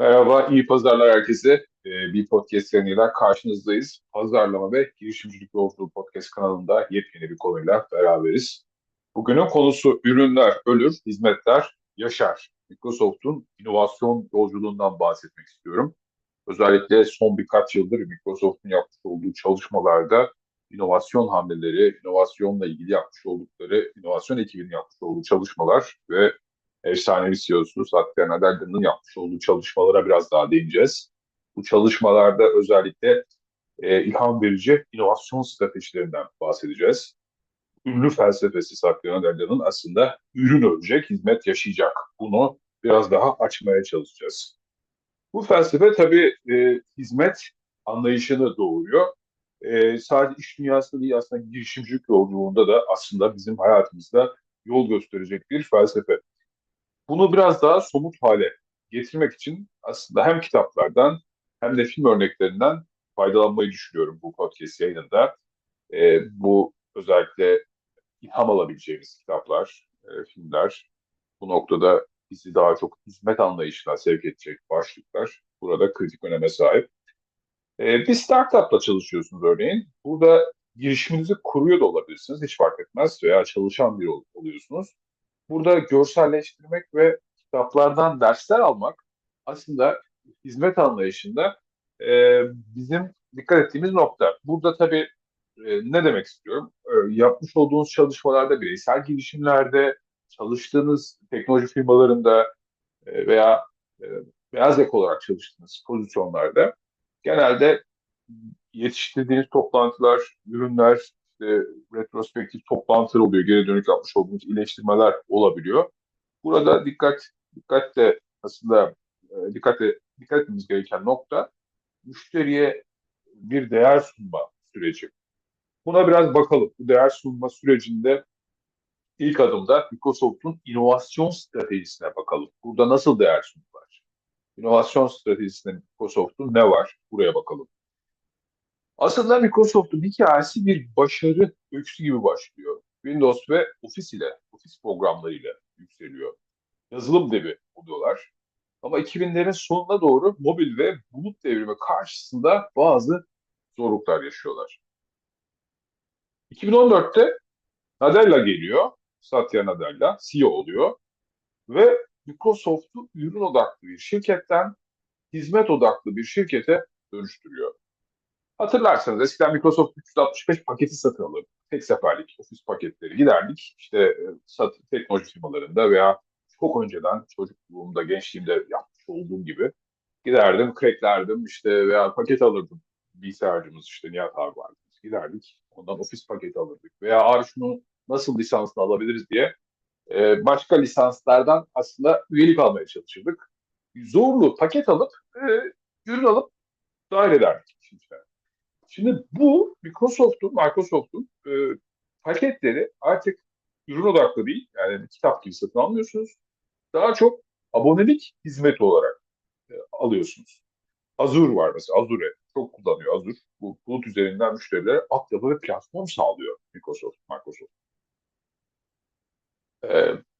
Merhaba, iyi pazarlar herkese. Ee, bir podcast seriyle karşınızdayız. Pazarlama ve girişimcilik yolculuğu podcast kanalında yepyeni bir konuyla beraberiz. Bugünün konusu ürünler ölür, hizmetler yaşar. Microsoft'un inovasyon yolculuğundan bahsetmek istiyorum. Özellikle son birkaç yıldır Microsoft'un yapmış olduğu çalışmalarda inovasyon hamleleri, inovasyonla ilgili yapmış oldukları, inovasyon ekibinin yapmış olduğu çalışmalar ve efsanevi CEO'su Satya Nadella'nın yapmış olduğu çalışmalara biraz daha değineceğiz. Bu çalışmalarda özellikle e, ilham verici inovasyon stratejilerinden bahsedeceğiz. Ünlü felsefesi Satya Nadella'nın aslında ürün ölecek, hizmet yaşayacak. Bunu biraz daha açmaya çalışacağız. Bu felsefe tabii e, hizmet anlayışını doğuruyor. E, sadece iş dünyasında değil aslında girişimcilik yolculuğunda da aslında bizim hayatımızda yol gösterecek bir felsefe. Bunu biraz daha somut hale getirmek için aslında hem kitaplardan hem de film örneklerinden faydalanmayı düşünüyorum bu podcast yayınında. E, bu özellikle ilham alabileceğimiz kitaplar, e, filmler. Bu noktada bizi daha çok hizmet anlayışına sevk edecek başlıklar burada kritik öneme sahip. E, bir startupla çalışıyorsunuz örneğin. Burada girişiminizi kuruyor da olabilirsiniz, hiç fark etmez veya çalışan biri ol- oluyorsunuz. Burada görselleştirmek ve kitaplardan dersler almak aslında hizmet anlayışında e, bizim dikkat ettiğimiz nokta. Burada tabii e, ne demek istiyorum? E, yapmış olduğunuz çalışmalarda, bireysel girişimlerde, çalıştığınız teknoloji firmalarında e, veya e, beyaz yaka olarak çalıştığınız pozisyonlarda genelde yetiştirdiğiniz toplantılar, ürünler, işte, retrospektif toplantılar oluyor, geri dönük yapmış olduğunuz iyileştirmeler olabiliyor. Burada dikkat dikkatle aslında e, dikkatle dikkat etmemiz gereken nokta müşteriye bir değer sunma süreci. Buna biraz bakalım. Bu değer sunma sürecinde ilk adımda Microsoft'un inovasyon stratejisine bakalım. Burada nasıl değer sundular? İnovasyon stratejisinde Microsoft'un ne var? Buraya bakalım. Aslında Microsoft'un hikayesi bir başarı öyküsü gibi başlıyor. Windows ve Office ile, Office programlarıyla yükseliyor. Yazılım devi oluyorlar. Ama 2000'lerin sonuna doğru mobil ve bulut devrimi karşısında bazı zorluklar yaşıyorlar. 2014'te Nadella geliyor. Satya Nadella CEO oluyor. Ve Microsoft'u ürün odaklı bir şirketten hizmet odaklı bir şirkete dönüştürüyor. Hatırlarsanız eskiden Microsoft 365 paketi satın alırdı. Tek seferlik ofis paketleri giderdik. İşte e, sat, teknoloji firmalarında veya çok önceden çocukluğumda, gençliğimde yapmış olduğum gibi giderdim, cracklerdim işte veya paket alırdım. Bilgisayarcımız işte Nihat abi vardı. Giderdik, ondan ofis paketi alırdık. Veya abi şunu nasıl lisansını alabiliriz diye e, başka lisanslardan aslında üyelik almaya çalışırdık. Zorlu paket alıp, e, ürün alıp dahil ederdik. Şimdi. Şimdi bu Microsoft'un, Microsoft'un e, paketleri artık ürün odaklı değil. Yani kitap gibi satın almıyorsunuz. Daha çok abonelik hizmeti olarak e, alıyorsunuz. Azure var mesela. Azure çok kullanıyor Azure. Bu bulut üzerinden müşterilere altyapı ve platform sağlıyor Microsoft. Microsoft. E,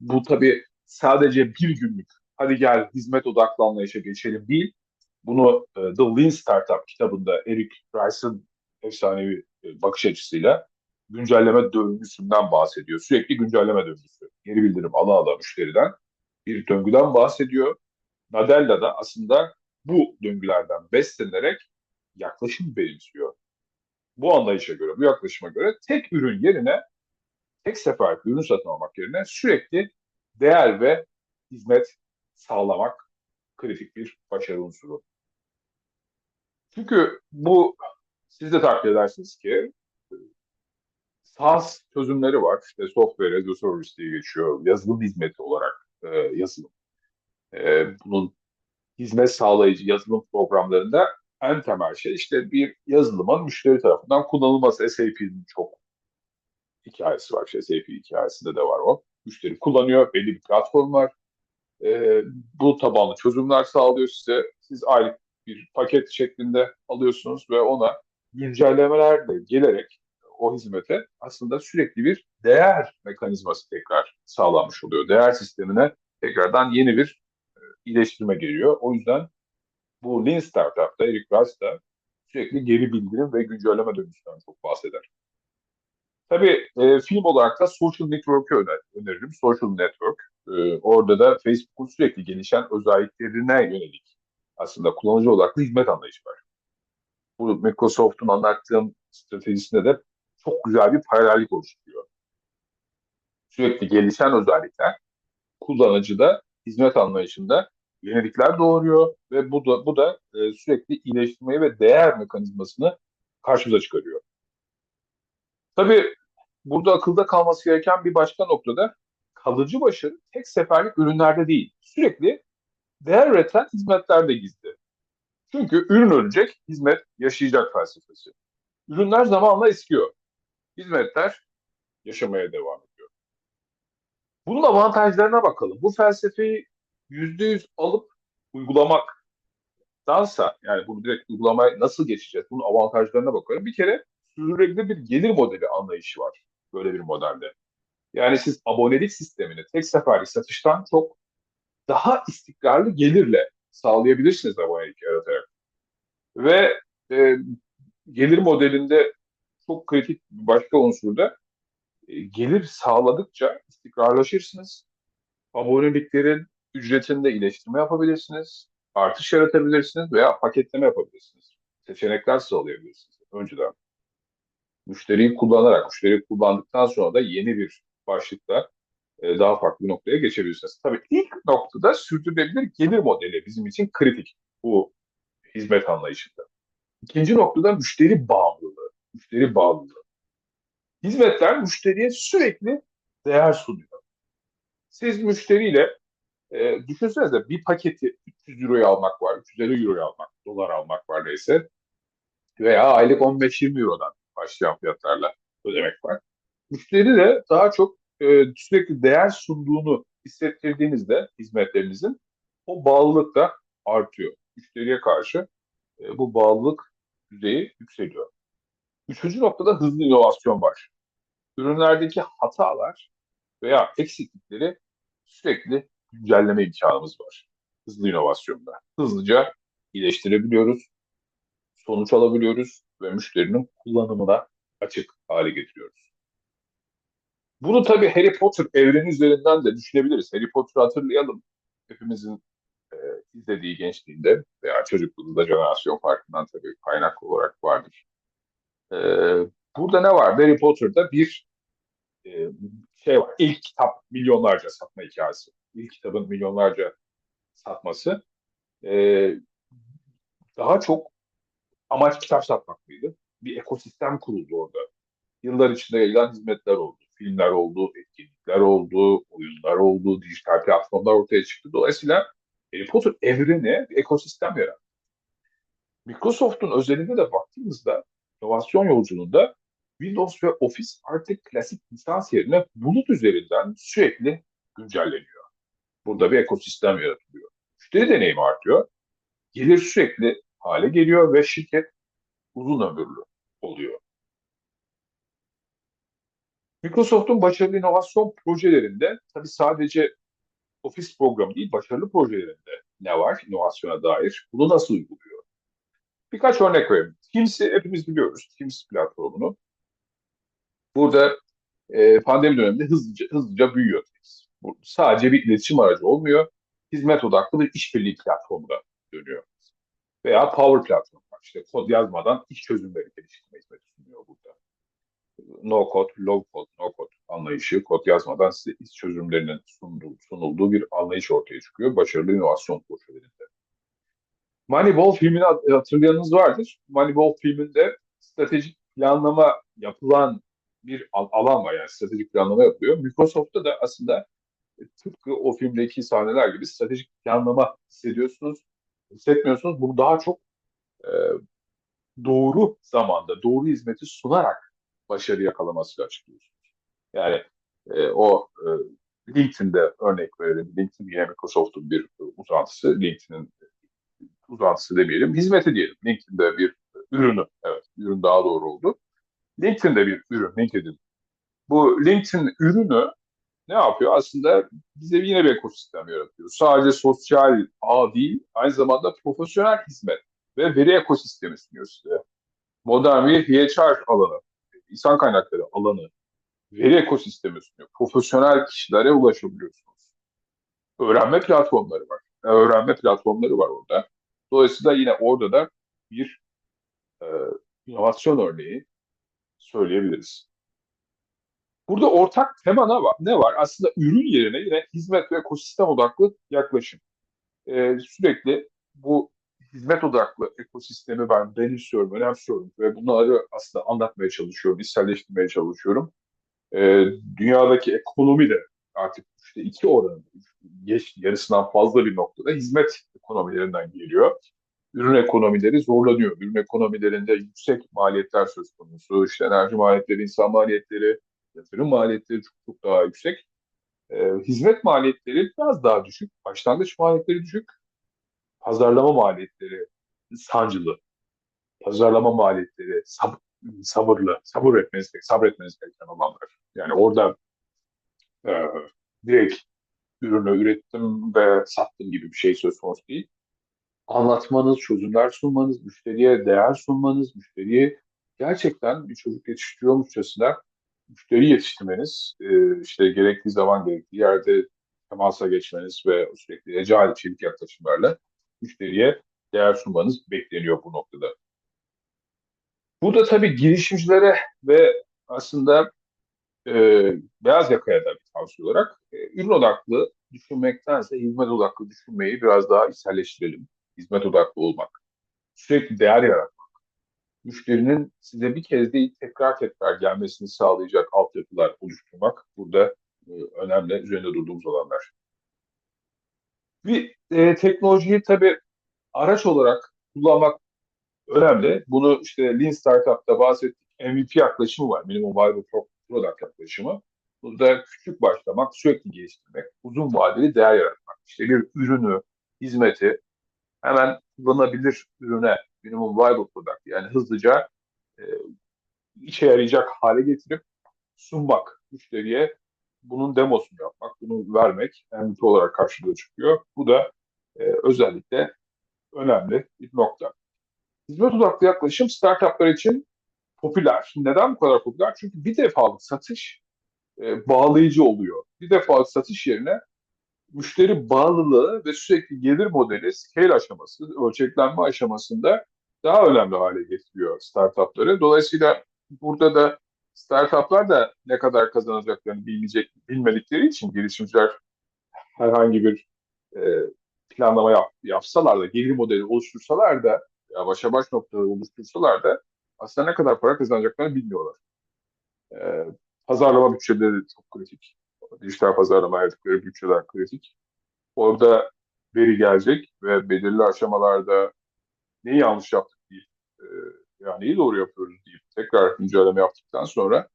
bu tabii sadece bir günlük hadi gel hizmet odaklı anlayışa geçelim değil. Bunu e, The Lean Startup kitabında Eric Rice'ın efsanevi e, bakış açısıyla güncelleme döngüsünden bahsediyor. Sürekli güncelleme döngüsü. Geri bildirim ala ala müşteriden bir döngüden bahsediyor. Nadella da aslında bu döngülerden beslenerek yaklaşım benimsiyor. Bu anlayışa göre, bu yaklaşıma göre tek ürün yerine tek sefer ürün satın almak yerine sürekli değer ve hizmet sağlamak kritik bir başarı unsuru. Çünkü bu siz de takdir edersiniz ki SaaS çözümleri var. İşte software as a service diye geçiyor. Yazılım hizmeti olarak e, yazılım. E, bunun hizmet sağlayıcı yazılım programlarında en temel şey işte bir yazılımın müşteri tarafından kullanılması. SAP'nin çok hikayesi var. İşte SAP hikayesinde de var o. Müşteri kullanıyor. Belli bir platform var. E, bu tabanlı çözümler sağlıyor size. Siz aylık bir paket şeklinde alıyorsunuz ve ona güncellemelerle gelerek o hizmete aslında sürekli bir değer mekanizması tekrar sağlanmış oluyor. Değer sistemine tekrardan yeni bir e, iyileştirme geliyor. O yüzden Bu Lean Startup'ta Eric Rice da sürekli geri bildirim ve güncelleme dönüşünden çok bahseder. Tabii e, film olarak da Social Network'ü öner öneririm. Social Network. E, orada da Facebook'un sürekli gelişen özelliklerine yönelik aslında kullanıcı odaklı hizmet anlayışı var. Bu Microsoft'un anlattığım stratejisinde de çok güzel bir paralellik oluşturuyor. Sürekli gelişen özellikler kullanıcıda hizmet anlayışında yenilikler doğuruyor ve bu da bu da e, sürekli iyileştirmeyi ve değer mekanizmasını karşımıza çıkarıyor. Tabii burada akılda kalması gereken bir başka noktada kalıcı başarı tek seferlik ürünlerde değil. Sürekli değer üreten hizmetlerde gizli. Çünkü ürün ölecek, hizmet yaşayacak felsefesi. Ürünler zamanla eskiyor. Hizmetler yaşamaya devam ediyor. Bunun avantajlarına bakalım. Bu felsefeyi yüzde yüz alıp uygulamaktansa yani bunu direkt uygulamaya nasıl geçeceğiz? Bunun avantajlarına bakalım. Bir kere sürdürülebilir bir gelir modeli anlayışı var böyle bir modelde. Yani siz abonelik sistemini tek seferlik satıştan çok daha istikrarlı gelirle sağlayabilirsiniz abonelik yaratarak. Ve e, gelir modelinde çok kritik başka unsur da e, gelir sağladıkça istikrarlaşırsınız. Aboneliklerin ücretinde iyileştirme yapabilirsiniz. Artış yaratabilirsiniz veya paketleme yapabilirsiniz. Seçenekler sağlayabilirsiniz önceden. Müşteriyi kullanarak, müşteriyi kullandıktan sonra da yeni bir başlıkla e, daha farklı bir noktaya geçebilirsiniz. Tabii ilk noktada sürdürülebilir gelir modeli bizim için kritik bu hizmet anlayışında. İkinci noktada müşteri bağımlılığı. Müşteri bağımlılığı. Hizmetler müşteriye sürekli değer sunuyor. Siz müşteriyle e, düşünsenize bir paketi 300 euroya almak var, 350 euroya almak, dolar almak var neyse veya aylık 15-20 eurodan başlayan fiyatlarla ödemek var. Müşteri de daha çok e, sürekli değer sunduğunu hissettirdiğinizde hizmetlerinizin o bağlılık da artıyor. Müşteriye karşı e, bu bağlılık düzeyi yükseliyor. Üçüncü noktada hızlı inovasyon var. Ürünlerdeki hatalar veya eksiklikleri sürekli güncelleme imkanımız var. Hızlı inovasyonda. Hızlıca iyileştirebiliyoruz, sonuç alabiliyoruz ve müşterinin kullanımına açık hale getiriyoruz. Bunu tabii Harry Potter evreni üzerinden de düşünebiliriz. Harry Potter'ı hatırlayalım. Hepimizin e, izlediği gençliğinde veya çocukluğunda jenerasyon farkından tabii kaynak olarak vardır. E, burada ne var? Harry Potter'da bir e, şey var. İlk kitap milyonlarca satma hikayesi. İlk kitabın milyonlarca satması. E, daha çok amaç kitap satmak mıydı? Bir ekosistem kuruldu orada. Yıllar içinde yayılan hizmetler oldu. Filmler oldu, etkinlikler oldu, oyunlar oldu, dijital platformlar ortaya çıktı. Dolayısıyla Harry Potter evreni bir ekosistem yarattı. Microsoft'un özelinde de baktığımızda inovasyon yolculuğunda Windows ve Office artık klasik lisans yerine bulut üzerinden sürekli güncelleniyor. Burada bir ekosistem yaratılıyor. Müşteri deneyimi artıyor. Gelir sürekli hale geliyor ve şirket uzun ömürlü oluyor. Microsoft'un başarılı inovasyon projelerinde tabii sadece ofis programı değil, başarılı projelerinde ne var inovasyona dair? Bunu nasıl uyguluyor? Birkaç örnek vereyim. Teams'i hepimiz biliyoruz. Teams platformunu. Burada e, pandemi döneminde hızlıca, hızlıca büyüyor Teams. Sadece bir iletişim aracı olmuyor. Hizmet odaklı bir işbirliği platformuna dönüyor. Veya Power Platform var. İşte kod yazmadan iş çözümleri geliştirme hizmeti sunuyor burada. No code, low code, no code anlayışı, kod yazmadan size iş çözümlerinin sunduğu, sunulduğu bir anlayış ortaya çıkıyor. Başarılı inovasyon projelerinde. Moneyball filmini hatırlayanınız vardır. Moneyball filminde stratejik planlama yapılan bir alan var yani stratejik planlama yapılıyor. Microsoft'ta da aslında tıpkı o filmdeki sahneler gibi stratejik planlama hissediyorsunuz, hissetmiyorsunuz. Bunu daha çok e, doğru zamanda, doğru hizmeti sunarak başarı yakalamasıyla açıklıyorsunuz. Yani e, o e, LinkedIn'de örnek verelim. LinkedIn yine Microsoft'un bir uzantısı. LinkedIn'in uzantısı demeyelim, hizmeti diyelim. LinkedIn'de bir ürünü, evet, ürün daha doğru oldu. LinkedIn'de bir ürün, LinkedIn. Bu LinkedIn ürünü ne yapıyor? Aslında bize yine bir ekosistem yaratıyor. Sadece sosyal ağ değil, aynı zamanda profesyonel hizmet ve veri ekosistemi sunuyor size. Modern bir HR alanı, insan kaynakları alanı, veri ekosistemi sunuyor. Profesyonel kişilere ulaşabiliyorsunuz. Öğrenme platformları var. Öğrenme platformları var orada. Dolayısıyla yine orada da bir e, inovasyon örneği söyleyebiliriz. Burada ortak tema ne var? Ne var? Aslında ürün yerine yine hizmet ve ekosistem odaklı yaklaşım. Ee, sürekli bu hizmet odaklı ekosistemi ben benimsiyorum, önemsiyorum ve bunları aslında anlatmaya çalışıyorum, içselleştirmeye çalışıyorum. Ee, dünyadaki ekonomi de artık işte iki oranı, geç yarısından fazla bir noktada hizmet ekonomilerinden geliyor ürün ekonomileri zorlanıyor. Ürün ekonomilerinde yüksek maliyetler söz konusu. İşte enerji maliyetleri, insan maliyetleri, yatırım maliyetleri çok, çok daha yüksek. Ee, hizmet maliyetleri biraz daha düşük. Başlangıç maliyetleri düşük. Pazarlama maliyetleri sancılı. Pazarlama maliyetleri sab sabırlı, sabır etmeniz, sabretmeniz gereken alanlar. Yani orada e, direkt ürünü ürettim ve sattım gibi bir şey söz konusu değil anlatmanız, çözümler sunmanız, müşteriye değer sunmanız, müşteriye gerçekten bir çocuk yetiştiriyormuşçasına müşteri yetiştirmeniz, e, işte gerektiği zaman gerektiği yerde temasa geçmeniz ve sürekli ecel çelik yaklaşımlarla müşteriye değer sunmanız bekleniyor bu noktada. Bu da tabii girişimcilere ve aslında e, beyaz yakaya da bir tavsiye olarak e, ürün odaklı düşünmektense hizmet odaklı düşünmeyi biraz daha içselleştirelim hizmet odaklı olmak, sürekli değer yaratmak, müşterinin size bir kez değil tekrar tekrar gelmesini sağlayacak altyapılar oluşturmak burada e, önemli üzerinde durduğumuz alanlar. Bir e, teknolojiyi tabii araç olarak kullanmak önemli. Bunu işte Lean Startup'ta bahsettik. MVP yaklaşımı var. Minimum Viable Product yaklaşımı. Burada küçük başlamak, sürekli geliştirmek, uzun vadeli değer yaratmak. İşte bir ürünü, hizmeti hemen kullanabilir ürüne minimum viable product yani hızlıca e, işe yarayacak hale getirip sunmak müşteriye bunun demosunu yapmak, bunu vermek MVP olarak karşılığı çıkıyor. Bu da e, özellikle önemli bir nokta. Hizmet odaklı yaklaşım startuplar için popüler. Neden bu kadar popüler? Çünkü bir defalık satış e, bağlayıcı oluyor. Bir defalık satış yerine müşteri bağlılığı ve sürekli gelir modeli scale aşaması, ölçeklenme aşamasında daha önemli hale getiriyor startupları. Dolayısıyla burada da startuplar da ne kadar kazanacaklarını bilmeyecek, bilmedikleri için girişimciler herhangi bir e, planlama yap, yapsalar da, gelir modeli oluştursalar da, ya başa baş noktaları oluştursalar da aslında ne kadar para kazanacaklarını bilmiyorlar. E, pazarlama bütçeleri çok kritik dijital pazarlama ayırdıkları bütçeler kritik. Orada veri gelecek ve belirli aşamalarda neyi yanlış yaptık değil, e, yani neyi doğru yapıyoruz değil, tekrar güncelleme yaptıktan sonra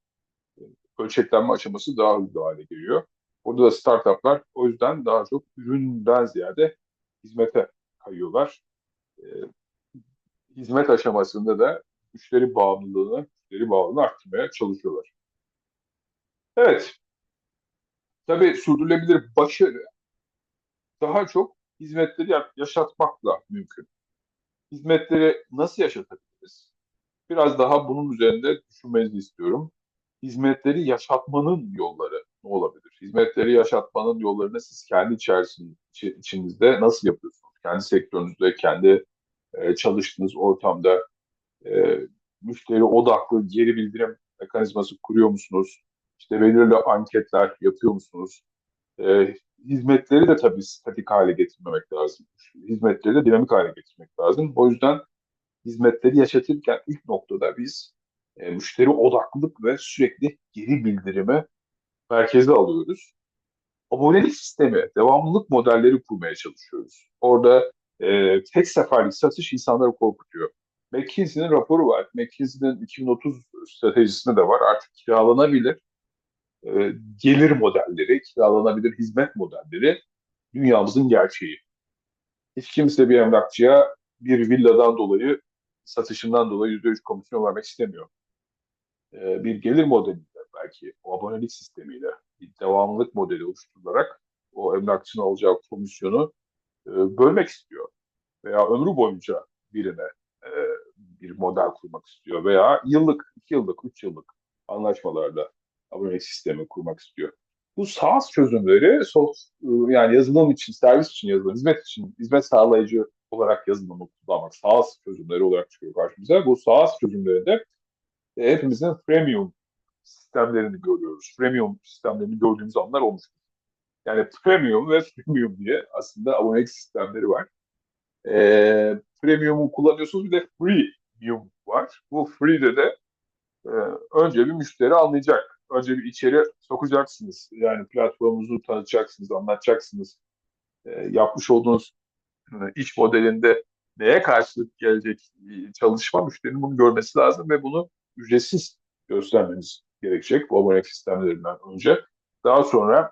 e, ölçeklenme aşaması daha hızlı hale geliyor. Orada da startuplar o yüzden daha çok üründen ziyade hizmete kayıyorlar. E, hizmet aşamasında da müşteri bağımlılığını, müşteri bağımlılığını arttırmaya çalışıyorlar. Evet, Tabii sürdürülebilir başarı daha çok hizmetleri yaşatmakla mümkün. Hizmetleri nasıl yaşatabiliriz? Biraz daha bunun üzerinde düşünmenizi istiyorum. Hizmetleri yaşatmanın yolları ne olabilir? Hizmetleri yaşatmanın yollarını siz kendi içerisinde, içinizde nasıl yapıyorsunuz? Kendi sektörünüzde, kendi e, çalıştığınız ortamda e, müşteri odaklı geri bildirim mekanizması kuruyor musunuz? İşte belirli anketler yapıyor musunuz? E, hizmetleri de tabii statik hale getirmemek lazım. Hizmetleri de dinamik hale getirmek lazım. O yüzden hizmetleri yaşatırken ilk noktada biz e, müşteri odaklılık ve sürekli geri bildirimi merkeze alıyoruz. Abonelik sistemi, devamlılık modelleri kurmaya çalışıyoruz. Orada e, tek seferlik satış insanları korkutuyor. McKinsey'nin raporu var. McKinsey'nin 2030 stratejisinde de var. Artık kiralanabilir e, gelir modelleri, kiralanabilir hizmet modelleri dünyamızın gerçeği. Hiç kimse bir emlakçıya bir villadan dolayı, satışından dolayı %3 komisyon vermek istemiyor. E, bir gelir modeliyle belki, o abonelik sistemiyle bir devamlılık modeli oluşturularak o emlakçının alacağı komisyonu e, bölmek istiyor. Veya ömrü boyunca birine e, bir model kurmak istiyor. Veya yıllık, iki yıllık, üç yıllık anlaşmalarla abonelik sistemi kurmak istiyor. Bu SaaS çözümleri soft, yani yazılım için, servis için yazılım, hizmet için, hizmet sağlayıcı olarak yazılımı kullanmak, SaaS çözümleri olarak çıkıyor karşımıza. Bu SaaS çözümlerinde e, hepimizin premium sistemlerini görüyoruz. Premium sistemlerini gördüğümüz anlar olmuştur. Yani premium ve premium diye aslında abonelik sistemleri var. E, premium'u kullanıyorsunuz bir de freemium var. Bu free'de de e, önce bir müşteri anlayacak. Önce bir içeri sokacaksınız. Yani platformunuzu tanıtacaksınız, anlatacaksınız. E, yapmış olduğunuz e, iş modelinde neye karşılık gelecek çalışma müşterinin bunu görmesi lazım ve bunu ücretsiz göstermeniz gerekecek bu abonelik sistemlerinden önce. Daha sonra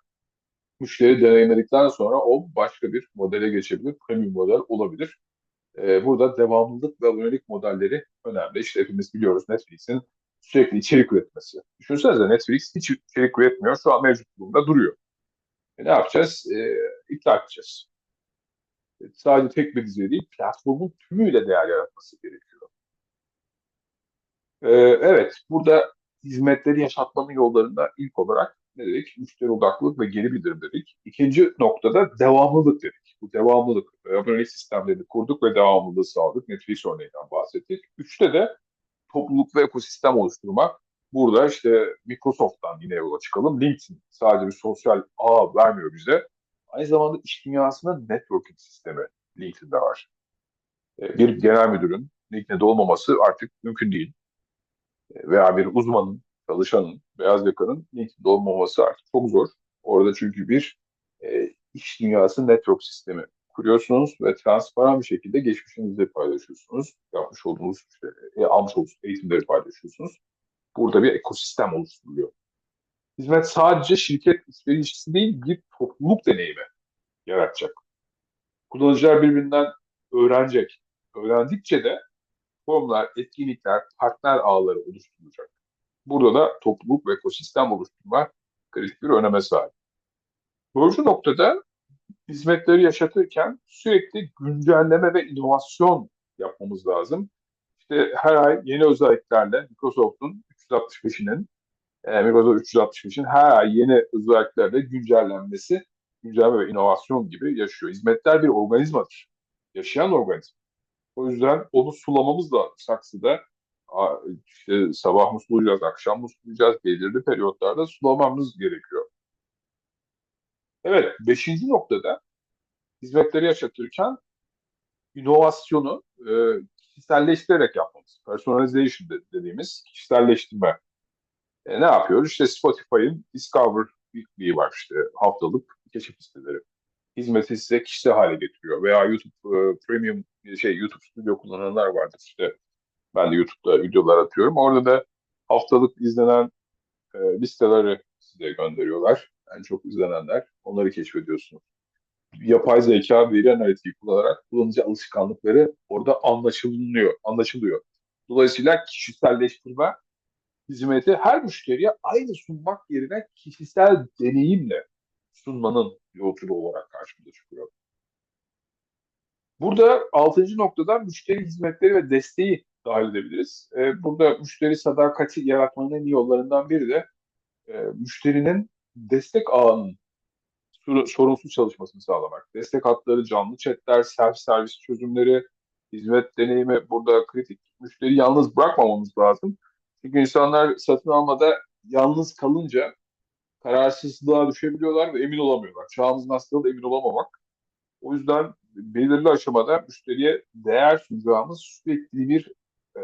müşteri deneyimledikten sonra o başka bir modele geçebilir. Premium model olabilir. Ee, burada devamlılık ve abonelik modelleri önemli. İşte hepimiz biliyoruz Netflix'in sürekli içerik üretmesi. Düşünsenize Netflix hiç içerik üretmiyor. Şu an mevcut durumda duruyor. E ne yapacağız? E, iptal edeceğiz. E, sadece tek bir dizi değil, platformun tümüyle değer yaratması gerekiyor. E, evet, burada hizmetleri yaşatmanın yollarında ilk olarak ne dedik? Müşteri odaklılık ve geri bildirim dedik. İkinci noktada devamlılık dedik. Bu devamlılık, abonelik sistemlerini kurduk ve devamlılığı sağladık. Netflix örneğinden bahsettik. Üçte de topluluk ve ekosistem oluşturmak. Burada işte Microsoft'tan yine yola çıkalım. LinkedIn sadece bir sosyal ağ vermiyor bize. Aynı zamanda iş dünyasında networking sistemi LinkedIn'de var. E, bir genel müdürün LinkedIn'de olmaması artık mümkün değil. Veya bir uzmanın, çalışanın, beyaz yakanın LinkedIn'de olmaması artık çok zor. Orada çünkü bir e, iş dünyası network sistemi kuruyorsunuz ve transparan bir şekilde geçmişinizi paylaşıyorsunuz. Yapmış olduğunuz, işte, e, almış olduğunuz eğitimleri paylaşıyorsunuz. Burada bir ekosistem oluşturuluyor. Hizmet sadece şirket ilişkisi değil, bir topluluk deneyimi yaratacak. Kullanıcılar birbirinden öğrenecek. Öğrendikçe de formlar, etkinlikler, partner ağları oluşturulacak. Burada da topluluk ve ekosistem oluşturma kritik bir öneme sahip. Dördüncü noktada hizmetleri yaşatırken sürekli güncelleme ve inovasyon yapmamız lazım. İşte her ay yeni özelliklerle Microsoft'un 365'inin e, Microsoft 365'in her ay yeni özelliklerle güncellenmesi, güncelleme ve inovasyon gibi yaşıyor. Hizmetler bir organizmadır. Yaşayan organizma. O yüzden onu sulamamız da saksıda. İşte sabah mı sulayacağız, akşam mı sulayacağız, belirli periyotlarda sulamamız gerekiyor. Evet, beşinci noktada hizmetleri yaşatırken inovasyonu e, kişiselleştirerek yapmamız. Personalization dediğimiz kişiselleştirme. E, ne yapıyoruz? İşte Spotify'ın Discover Weekly var işte haftalık keşif listeleri. Hizmeti size kişisel hale getiriyor. Veya YouTube e, Premium şey YouTube Studio kullananlar vardır işte. Ben de YouTube'da videolar atıyorum. Orada da haftalık izlenen e, listeleri size gönderiyorlar. En çok izlenenler. Onları keşfediyorsunuz. Yapay zeka veri analitiği kullanarak kullanıcı alışkanlıkları orada anlaşılıyor. anlaşılıyor. Dolayısıyla kişiselleştirme hizmeti her müşteriye aynı sunmak yerine kişisel deneyimle sunmanın yolculuğu olarak karşımıza çıkıyor. Burada altıncı noktada müşteri hizmetleri ve desteği dahil edebiliriz. Ee, burada müşteri sadakati yaratmanın en iyi yollarından biri de e, müşterinin destek ağının sorunsuz çalışmasını sağlamak. Destek hatları, canlı chatler, self servis çözümleri, hizmet deneyimi burada kritik. Müşteri yalnız bırakmamamız lazım. Çünkü insanlar satın almada yalnız kalınca kararsızlığa düşebiliyorlar ve emin olamıyorlar. Çağımızın hastalığı emin olamamak. O yüzden belirli aşamada müşteriye değer sunacağımız sürekli bir e,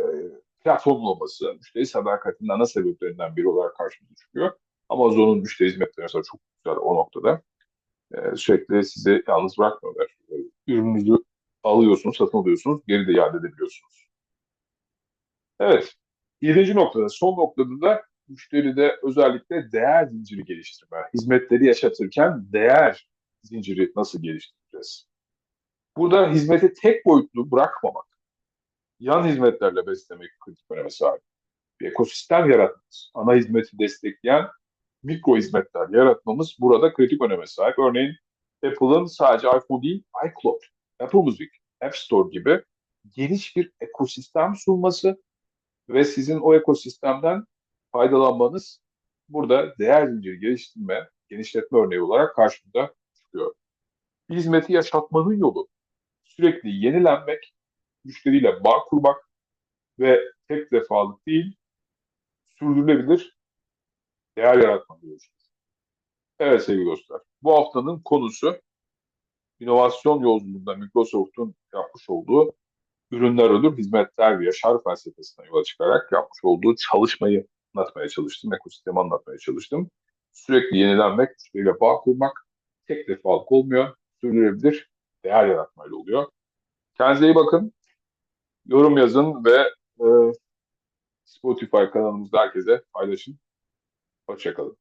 platform olması, müşteri sadakatinin ana sebeplerinden biri olarak karşımıza çıkıyor. Amazon'un müşteri hizmetleri mesela çok güzel o noktada. E, sürekli sizi yalnız bırakmıyorlar. E, ürününüzü alıyorsunuz, satın alıyorsunuz, geri de iade edebiliyorsunuz. Evet, yedinci noktada, son noktada da müşteride özellikle değer zinciri geliştirme. Hizmetleri yaşatırken değer zinciri nasıl geliştireceğiz? Burada hizmeti tek boyutlu bırakmamak, yan hizmetlerle beslemek kritik öneme sahip. Bir ekosistem yaratmamız, ana hizmeti destekleyen mikro hizmetler yaratmamız burada kritik öneme sahip. Örneğin Apple'ın sadece iPhone değil, iCloud, Apple Music, App Store gibi geniş bir ekosistem sunması ve sizin o ekosistemden faydalanmanız burada değer zinciri geliştirme, genişletme örneği olarak karşımıza çıkıyor. Bir hizmeti yaşatmanın yolu sürekli yenilenmek, müşteriyle bağ kurmak ve tek defalık değil, sürdürülebilir değer yaratmak diyoruz. Evet sevgili dostlar, bu haftanın konusu inovasyon yolculuğunda Microsoft'un yapmış olduğu ürünler ölür, hizmetler ve yaşar felsefesine yola çıkarak yapmış olduğu çalışmayı anlatmaya çalıştım, ekosistemi anlatmaya çalıştım. Sürekli yenilenmek, müşteriyle bağ kurmak tek defalık olmuyor, sürdürülebilir değer yaratmayla oluyor. Kendinize iyi bakın, yorum yazın ve e, Spotify kanalımızda herkese paylaşın. Hoşçakalın.